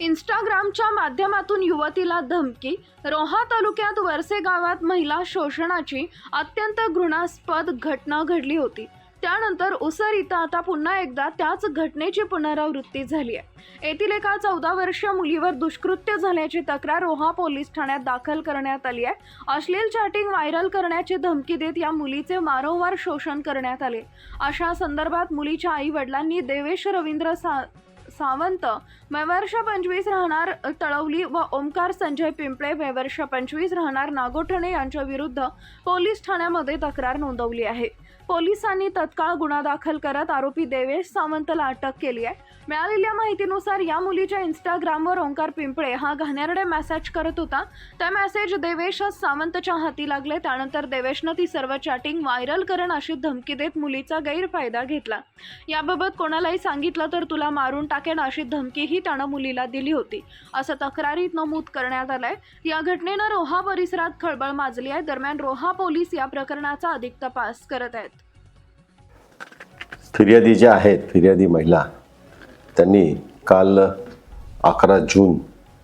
इंस्टाग्रामच्या माध्यमातून युवतीला धमकी रोहा तालुक्यात वरसे गावात महिला शोषणाची अत्यंत घृणास्पद घटना घडली होती. त्यानंतर उसर इथं आता पुन्हा एकदा त्याच घटनेची पुनरावृत्ती झाली आहे. येथील एका चौदा वर्षीय मुलीवर दुष्कृत्य झाल्याची तक्रार रोहा पोलीस ठाण्यात दाखल करण्यात आली आहे. अश्लील चॅटिंग व्हायरल करण्याची धमकी देत या मुलीचे वारंवार शोषण करण्यात आले. अशा संदर्भात मुलीच्या आई वडिलांनी देवेश रवींद्र सा सावंत वैवर्ष पंचवीस राहणार तळवली व ओमकार संजय पिंपळे वैवर्ष पंचवीस राहणार नागोठणे यांच्या विरुद्ध पोलीस ठाण्यामध्ये तक्रार नोंदवली आहे. पोलिसांनी तत्काळ गुन्हा दाखल करत आरोपी देवेश सावंतला अटक केली आहे. मिळालेल्या माहितीनुसार या मुलीच्या इंस्टाग्रामवर ओंकार पिंपळे हा घाणेरडे मेसेज करत होता. त्या मेसेज देवेश सावंतच्या हाती लागले. त्यानंतर देवेशनं ती सर्व चॅटिंग व्हायरल करण अशी धमकी देत मुलीचा गैरफायदा घेतला. याबाबत कोणालाही सांगितलं तर तुला मारून टाकेन अशी धमकीही त्यानं मुलीला दिली होती. असं तक्रारीत नमूद करण्यात आलंय. या घटनेनं रोहा परिसरात खळबळ माजली आहे. दरम्यान रोहा पोलीस या प्रकरणाचा अधिक तपास करत आहेत. फिर्यादी ज्या आहेत फिर्यादी महिला त्यांनी काल अकरा जून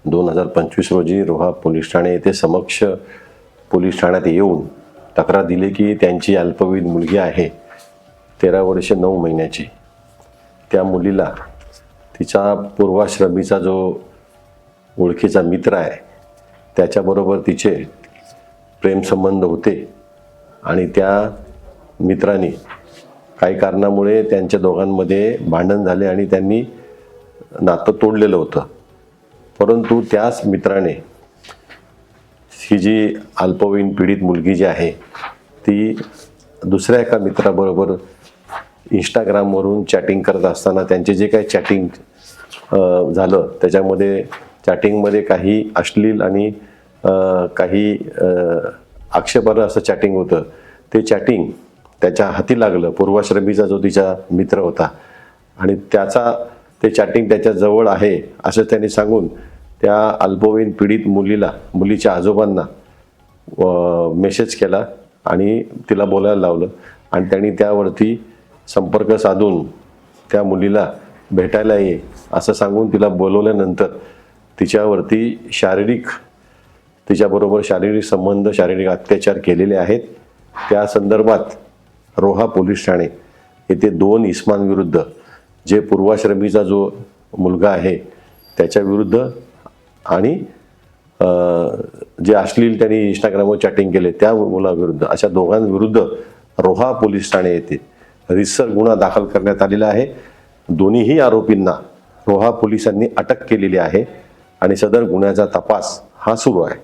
दोन हजार पंचवीस रोजी रोहा पोलीस ठाणे येथे समक्ष पोलीस ठाण्यात येऊन तक्रार दिली की त्यांची अल्पवयीन मुलगी आहे तेरा वर्षे नऊ महिन्याची. त्या मुलीला तिचा पूर्वाश्रमीचा जो ओळखीचा मित्र आहे त्याच्याबरोबर तिचे प्रेमसंबंध होते आणि त्या मित्राने काही कारणामुळे त्यांच्या दोघांमध्ये भांडण झाले आणि त्यांनी नातं तोडलेलं होतं. परंतु त्याच मित्राने ही जी अल्पवयीन पीडित मुलगी जी आहे ती दुसऱ्या एका मित्राबरोबर इंस्टाग्रामवरून चॅटिंग करत असताना त्यांचे जे काही चॅटिंग झालं त्याच्यामध्ये चॅटिंगमध्ये काही अश्लील आणि काही आक्षेपार्ह असं चॅटिंग होतं. ते चॅटिंग त्याच्या हाती लागलं. पूर्वाश्रमीचा जो तिचा मित्र होता. आणि त्याचा ते चॅटिंग त्याच्याजवळ आहे असं त्यांनी सांगून त्या अल्पवयीन पीडित मुलीला मुलीच्या आजोबांना मेसेज केला आणि तिला बोलायला लावलं. आणि त्यांनी त्यावरती संपर्क साधून त्या मुलीला भेटायला ये असं सांगून तिला बोलवल्यानंतर तिच्यावरती शारीरिक तिच्याबरोबर शारीरिक संबंध शारीरिक अत्याचार केलेले आहेत. त्या संदर्भात रोहा पोलीस ठाणे येथे दोन इस्मांविरुद्ध जे पूर्वाश्रमीचा जो मुलगा आहे त्याच्याविरुद्ध आणि जे अश्लील त्यांनी इंस्टाग्रामवर चॅटिंग केले त्या मुलाविरुद्ध अशा दोघांविरुद्ध रोहा पोलीस ठाणे येथे रिसर गुन्हा दाखल करण्यात आलेला आहे. दोन्हीही आरोपींना रोहा पोलिसांनी अटक केलेली आहे आणि सदर गुन्ह्याचा तपास हा सुरू आहे.